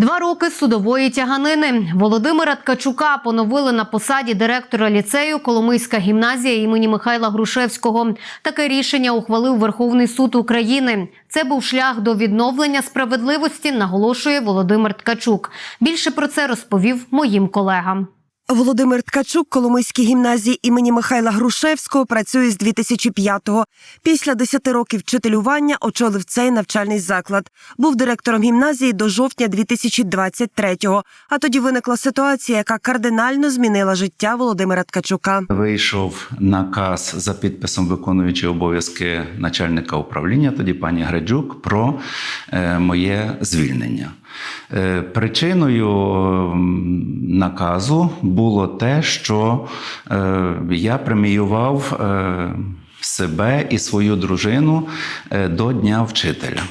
Два роки судової тяганини Володимира Ткачука поновили на посаді директора ліцею Коломийська гімназія імені Михайла Грушевського. Таке рішення ухвалив Верховний суд України. Це був шлях до відновлення справедливості, наголошує Володимир Ткачук. Більше про це розповів моїм колегам. Володимир Ткачук Коломийській гімназії імені Михайла Грушевського працює з 2005-го. Після 10 років вчителювання очолив цей навчальний заклад. Був директором гімназії до жовтня 2023-го. А тоді виникла ситуація, яка кардинально змінила життя Володимира Ткачука. Вийшов наказ за підписом виконуючої обов'язки начальника управління, тоді пані Греджук, про е, моє звільнення. Е, Причиною наказу було те, що е, я преміював е, себе і свою дружину до Дня вчителя.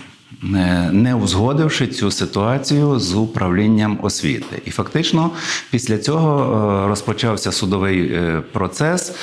Е, Не узгодивши цю ситуацію з управлінням освіти, і фактично після цього е, розпочався судовий е, процес,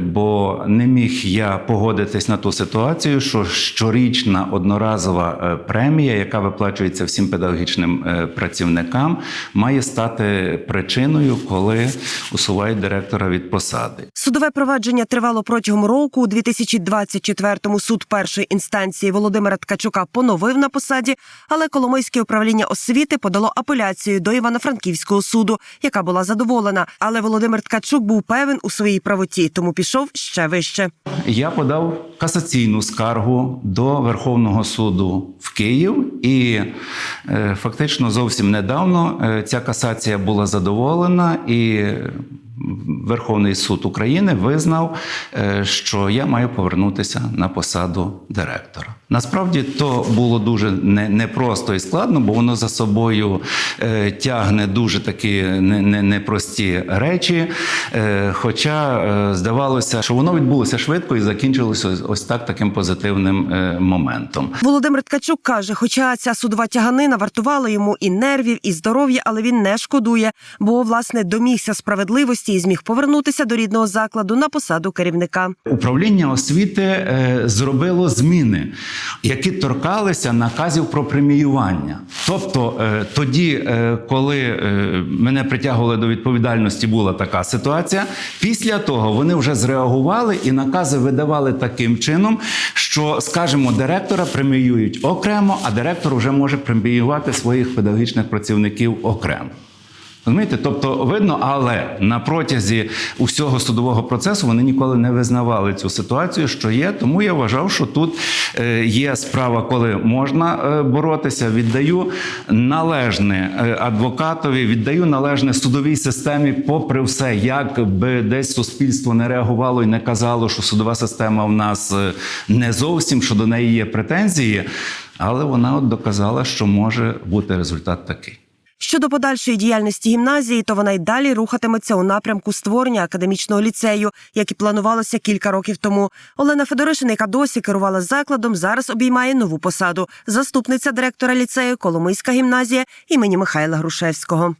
бо не міг я погодитись на ту ситуацію, що щорічна одноразова премія, яка виплачується всім педагогічним працівникам, має стати причиною, коли усувають директора від посади. Судове провадження тривало протягом року. У 2024-му суд першої інстанції Володимира Ткачука поновив на посаді, але Коломийське управління освіти подало апеляцію до Івано-Франківського суду, яка була задоволена. Але Володимир Ткачук був певен у своїй правоті, тому пішов ще вище. Я подав касаційну скаргу до Верховного суду в Київ, і е, фактично зовсім недавно е, ця касація була задоволена, і Верховний суд України визнав, е, що я маю повернутися на посаду директора. Насправді то було дуже не- непросто і складно, бо воно за собою е, тягне дуже такі не- не- непрості речі. Е, Хоча е, здавалося, що воно відбулося швидко і закінчилося ось так таким позитивним е, моментом. Володимир Ткачук каже, хоча ця судова тяганина вартувала йому і нервів, і здоров'я, але він не шкодує, бо власне домігся справедливості і зміг повернутися до рідного закладу на посаду керівника. Управління освіти е, зробило зміни, які торкалися наказів про преміювання. Тобто, е, тоді, е, коли мене притягували до відповідальності, була така ситуація. Після того вони вже зреагували і накази видавали таким чином, що, скажімо, директора преміюють окремо, а директор вже може преміювати своїх педагогічних працівників окремо. Розумієте? Тобто видно, але на протязі усього судового процесу вони ніколи не визнавали цю ситуацію, що є. Тому я вважав, що тут е, є справа, коли можна е, боротися. Віддаю належне е, адвокатові, віддаю належне судовій системі, попри все, як би десь суспільство не реагувало і не казало, що судова система в нас не зовсім, що до неї є претензії, але вона от доказала, що може бути результат такий. Щодо подальшої діяльності гімназії, то вона й далі рухатиметься у напрямку створення академічного ліцею, як і планувалося кілька років тому. Олена Федоришина, яка досі керувала закладом, зараз обіймає нову посаду заступниця директора ліцею Коломийська гімназія імені Михайла Грушевського.